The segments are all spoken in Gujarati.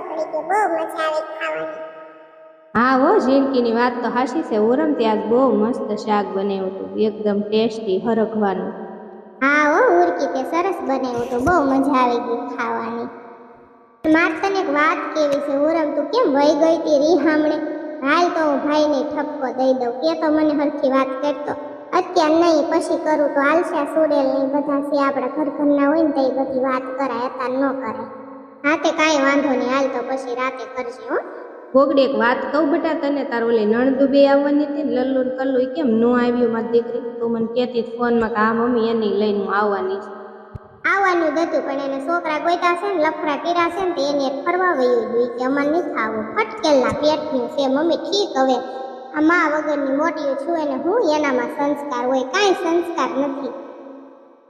પડી ગયો બહુ મજા આવે ખાવાની. હા હો ઝીણકીની વાત તો હાશી છે. ઓરમ ત્યાં બહુ મસ્ત શાક બનાવ્યું હતું. એકદમ ટેસ્ટી હરખવાનું હા હો ઉરકી તે સરસ બનાવ્યું હતું. બહુ મજા આવી ગઈ ખાવાની. માર તને એક વાત કેવી છે? ઉરમ તું કેમ વહી ગઈ તી રી હામણે? હાલ તો હું ભાઈને ઠપકો દઈ દઉં. કે તો મને હરખી વાત કરતો. અત્યાર નહીં પછી કરું. તો હાલશે આ સુડેલ નહીં બધા છે આપણા ઘર ઘરના હોય ને તો બધી વાત કરાય. અત્યાર ન કરાય. હા તે કાંઈ વાંધો નહીં હાલ તો પછી રાતે કરજે હો. ગોગડી એક વાત કહું બેટા તને તાર ઓલી નણદુ બે આવવાની હતી ને લલ્લુ ને કલ્લુ એ કેમ નો આવ્યું મારી દીકરી? તું મને કહેતી હતી ફોનમાં કે આ મમ્મી એની લઈને હું આવવાની છું. આવવાનું જ હતું પણ એને છોકરા ગોઈતા છે ને લફરા કર્યા છે ને તે એને ફરવા ગયું ગયું કે અમારે નહીં ખાવું ફટકેલના પેટનું છે મમ્મી ઠીક હવે. આ મા વગરની મોટી છું એને હું એનામાં સંસ્કાર હોય કાંઈ સંસ્કાર નથી.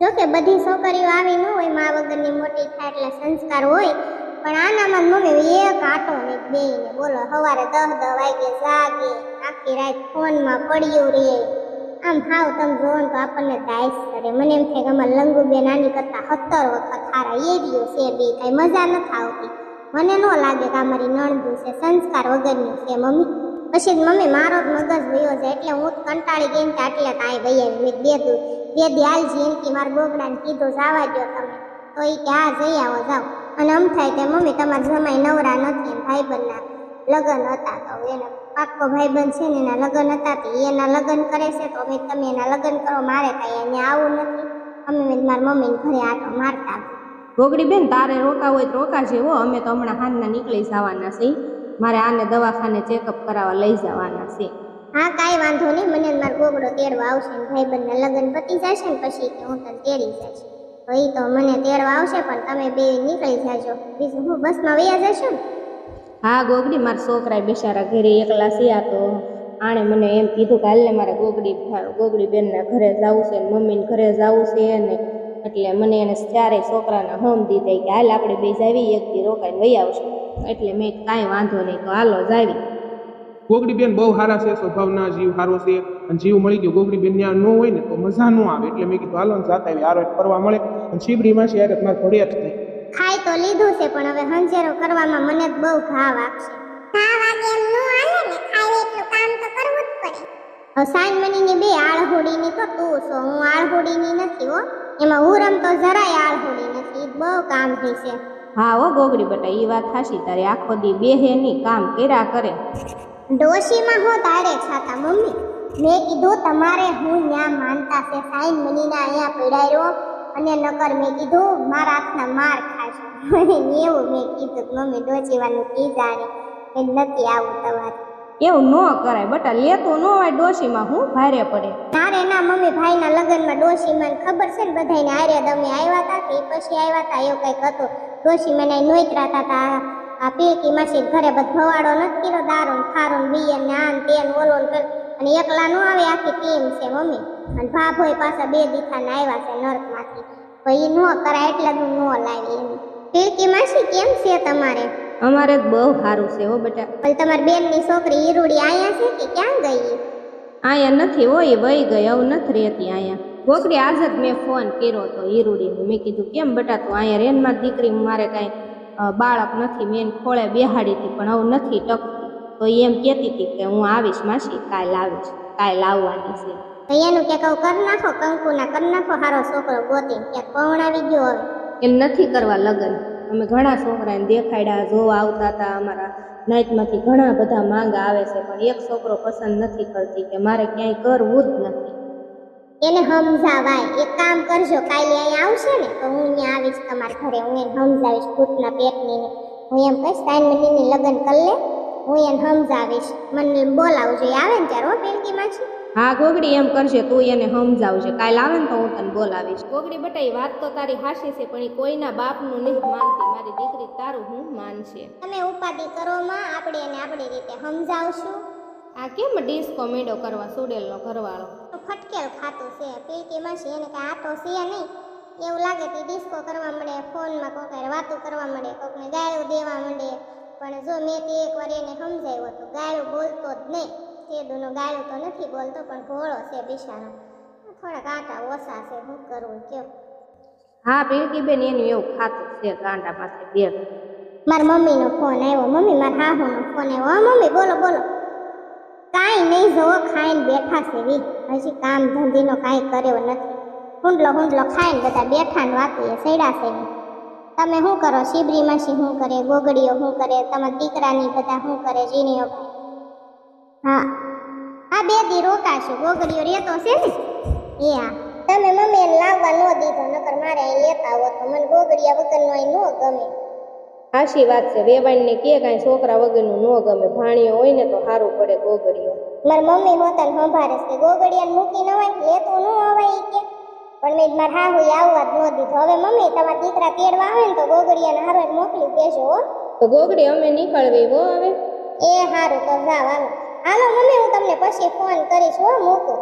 જોકે બધી છોકરીઓ આવી ન હોય મા વગરની મોટી થાય એટલે સંસ્કાર હોય, પણ આનામાં મમ્મી એક આટો ને બે ને બોલો, સવારે દહ દહ વાગે જાગે, આખી રાત ફોનમાં પડ્યું રે. આમ હાવ તમે જોવો તો આપણને દાયસ કરે. મને એમ થાય કે અમારા લંગુબેન નાની કરતા સત્તર વખત હારા એ રહ્યો છે બે કઈ મજા નથી આવતી. મને ન લાગે કે આ મારી નણદુ છે, સંસ્કાર વગરની છે, મમ્મી. પછી મમ્મી મારો જ મગજ વયો છે એટલે હું કંટાળી ગઈ ને કે એટલે કાંઈ આવી મેં દુ બે દી હાલજી એમ કે મારા બોગડાને કીધું, જવા દો તમે. તો એ કે, હા, જઈ આવો, જાઓ. અને આમ થાય કે મમ્મી તમારા જમાઈ નવરા નથી એમ, ભાઈબંધના લગ્ન હતા તો એને પાક્કો ભાઈબંધ છે ને એના લગ્ન હતા તો એના લગ્ન કરે છે તો અમે તમે એના લગ્ન કરો, મારે કાંઈ અહીંયા આવું નથી. અમે મારા મમ્મીને ઘરે આટો મારતા ગોગડી બેન તારે રોકા હોય તો રોકા હો, અમે તો હમણાં હાનના નીકળી જવાના છે મારે આને દવાખાને ચેકઅપ કરાવવા લઈ જવાના છે હા, કાંઈ વાંધો નહીં. મને મારો ગોગડો તેડવા આવશે ને ભાઈબંધના લગ્ન પતી જશે ને પછી કે હું તને તેડી જઈશ. તો એ તો મને તેડવા આવશે, પણ તમે બે નીકળી જાજો. બીજું હું બસમાં વૈયા જશો ને? હા, ગોગડી, મારા છોકરા બિચારા ઘરે એકલા સિયા તો આણે મને એમ કીધું કે હાલને મારે ગોગડી ગોગડી બેનના ઘરે જવું છે ને મમ્મીને ઘરે જવું છે ને એટલે મને એને ચારે છોકરાના હોમ દીધા કે હાલ આપણે બે જાવી એકથી રોકાઈને વહી આવશું. એટલે મેં કાંઈ વાંધો નહીં, તો હાલો જાવી ગોગડી બેન બહુ સારા છે સ્વભાવના જીવ સારો છે અને જીવ મળી ગયો. ગોગડી બેન ત્યાં ન હોય ને તો મજા ન આવે. એટલે મેં કીધું હાલો ને જાતા આવી આરો ફરવા મળે. અને શિબડીમાં છે યારે તમારે જ થઈ ખાઈ તો લીધું છે પણ હવે હંજેરો કરવામાં મને જ બહુ ઘા આપશે. ઘા વાગે એમ નો હાલે ને ખાઈ એટલું કામ તો કરવું જ પડે. મનીની બે આળહોડીની તો તું છો હું આળહોડીની નથી હો. એમાં હુરમ તો જરાય આળહોડી નથી. બહુ કામ થઈ છે. હા હો ગોગડી બટા એ વાત હાશી તારે આખો દી બેહે કામ કર્યા કરે. ડોશીમાં હું તારે છાતા મમ્મી. મેં કીધું તમારે હું ન્યા માનતા છે સાઈન મનીના અહીંયા પડાયો. અને નકર મેં કીધું મારા હાથના માર ખાશે. મને એવું મેં કીધું કે મમ્મી ડોશીવાનું કીધારે એ નથી આવું તમારે. એવું ન કરાય બટા લેતું ન હોય ડોશીમાં હું ભારે પડે. તારે ના મમ્મી ભાઈના લગ્નમાં ડોશીમાં ખબર છે ને બધાને આર્યા તમે આવ્યા હતા કે પછી આવ્યા હતા એવું કંઈક હતું. ડોશી મને નોતરા હતા આ પીળકી માસી ઘરે બધો ભવાડો નથી કર્યો દારૂ ખારું ને બિયર ને આન તેન ઓલો ને અને એકલા નો આવે આખી ટીમ છે મમ્મી. અને ભાભોય પાછા બે દીઠાને આવ્યા છે નર્કમાંથી. તો એ નો કરાય એટલે હું નો લાવી એમ. પીળકી માસી કેમ છે તમારે? અમારે બહુ સારું છે હો બેટા. પણ તમારી બેનની છોકરી ઈરુડી અહીંયા છે કે ક્યાં ગઈ? અહીંયા નથી એ વહી ગઈ આવું નથી રહેતી અહીંયા છોકરી આજ જ મેં ફોન કર્યો હતો હીરુડીને મેં કીધું કેમ બેટા તું અહીંયા રેનમાં દીકરી મારે કાંઈ બાળક નથી મેં ખોળે બેહાડી હતી પણ આવું નથી ટકતી. તો એમ કહેતી હતી કે હું આવીશ માસી કાલ આવીશ કાલ આવવાની છે. તો એનું કે કહું કર નાખો કંકુના કર નાખો હારો છોકરો ગોતી. ક્યાંક આવી ગયો હવે? એમ નથી કરવા લગ્ન. અમે ઘણા છોકરાને દેખાડ્યા જોવા આવતા હતા. અમારા નાઇટમાંથી ઘણા બધા માંગ આવે છે પણ એક છોકરો પસંદ નથી કરતી કે મારે ક્યાંય કરવું જ નથી. એને સમજાવાય એક કામ કરજો કાલે અહીંયા આવશે ને તો હું અહીંયા આવીશ તમારા ઘરે હું એને સમજાવીશ ભૂતના પેટની ને. હું એમ કહીશ તાઈન મહિની લગ્ન કરી લે હું એને સમજાવીશ. મને બોલાવજો એ આવે ને ત્યારે હો પેલકીમાં છે હા ગોગડી એમ કરશે તું એને સમજાવશે કાલ આવે ને તો હું તને બોલાવીશ. ગોગડી બટાઈ એ વાત તો તારી હાશી છે પણ એ કોઈના બાપનું નહીં માનતી. મારી દીકરી તારું હું માનશે? તમે ઉપાધિ કરો માં આપણે એને આપણી રીતે સમજાવશું. આ કેમ ડિસ્કો મેડો કરવા સુડેલનો ઘરવાળો? ફટકેલ ખાતું છે પેલકીમાં છે એને કાંઈ આટો છે નહીં. એવું લાગે કે ડિસ્કો કરવા મળે ફોનમાં હારે વાતો કરવા મળે કોકને ગાળું દેવા માંડે પણ જો મેં તે એકવાર એને સમજાવ્યો તો ગાળું બોલતો જ નહીં. તેદુનો ગાળું તો નથી બોલતો પણ ભોળો છે બિચારો. થોડાક આટા ઓછા છે શું કરવું કયો? હા બેન એનું એવું ખાતું છે ગાંડા પાસે બે મારા મમ્મીનો ફોન આવ્યો મમ્મી મારા હાહુનો ફોન આવ્યો. હા મમ્મી બોલો બોલો. કાંઈ નહીં જવો ખાઈને બેઠા છે વી. હજી કામ ધંધીનો કાંઈ કર્યો નથી. હુંડલો હુંડલો ખાઈને બધા બેઠા ને વાતીએ સૈડા છે તમે શું કરો? શિબરી શું કરે? ગોગડીઓ શું કરે? તમારા દીકરાની બધા શું કરે? જીનીઓ હા. આ બે દી રોકાશું. ગોગડીઓ રહેતો છે ને? એ હા તમે મમ્મી એને લાવવા ન દીધો, નકર મારે અહીં લેતા આવો તો મને ગોગડિયા વગરનો અહીં ન ગમે. આશી વાત છે. વેવાણને કે કાંઈ છોકરા વગરનું ન ગમે. ભાણીઓ હોય ને તો સારું પડે ગોગડીઓ. મારી મમ્મી હોતન સંભાળે કે ગોગડિયાને મૂકી ન હોય લેતું ન અવાય ઈ કે. પણ મેં હા હાહુ આવવા જ ન દીધો. હવે મમ્મી તમારા દીકરા તેડવા આવે ને તો ગોગડિયાને હારો જ મોકલી દેજો હો. તો ગોગડી અમે નીકળવી હો હવે. એ હારું તો જાવ હાલો. હાલો મમ્મી હું તમને પછી ફોન કરીશ હો મૂકું.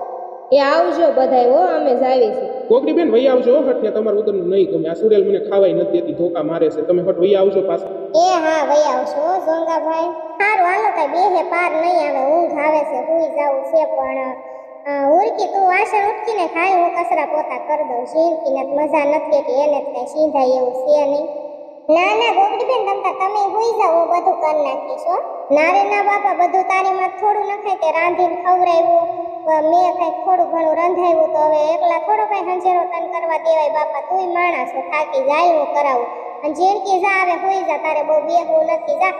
એ આવજો બધાય હો અમે જાવી આવીશું ગોગડી બેન વહી આવજો હટ, ને તમારું ઉતરનું નહીં ગમે. આ સુરેલ મને ખાવાય નથી દેતી ધોકા મારે છે. તમે હટ વહી આવજો પાછા. એ હા વહી આવશો ઝોંગાભાઈ સારું હાલો, કઈ બેહે, પાર નહીં આવે, ઊંઘ આવે છે, હુઈ જાવું છે, પણ ઉરકી તું, વાસણ ઉટકીને ખાય, હું કચરા પોતા કરી દઉં. શીરકીને તો મજા નથી, એટલે એને જ કઈ સીંધાય એવું છે નહીં. ના ના ગોગડીબેન તમતા તમે હોઈ જાઓ બધું કરી નાખીશ હો. ના રે ના બાપા બધું તારી માં થોડું નખાય તે રાંધીને ખવડાવ્યું અ, મેં કાંઈ થોડું ઘણું રંધાવ્યું તો હવે એકલા થોડો કઈ હંજેરો તન કરવા દેવાય બાપા તુંય માણસ થાકી જાય હું કરાવું. અને જેણકી જા આવે હોઈ જા તારે બહુ બેહવું નથી જા.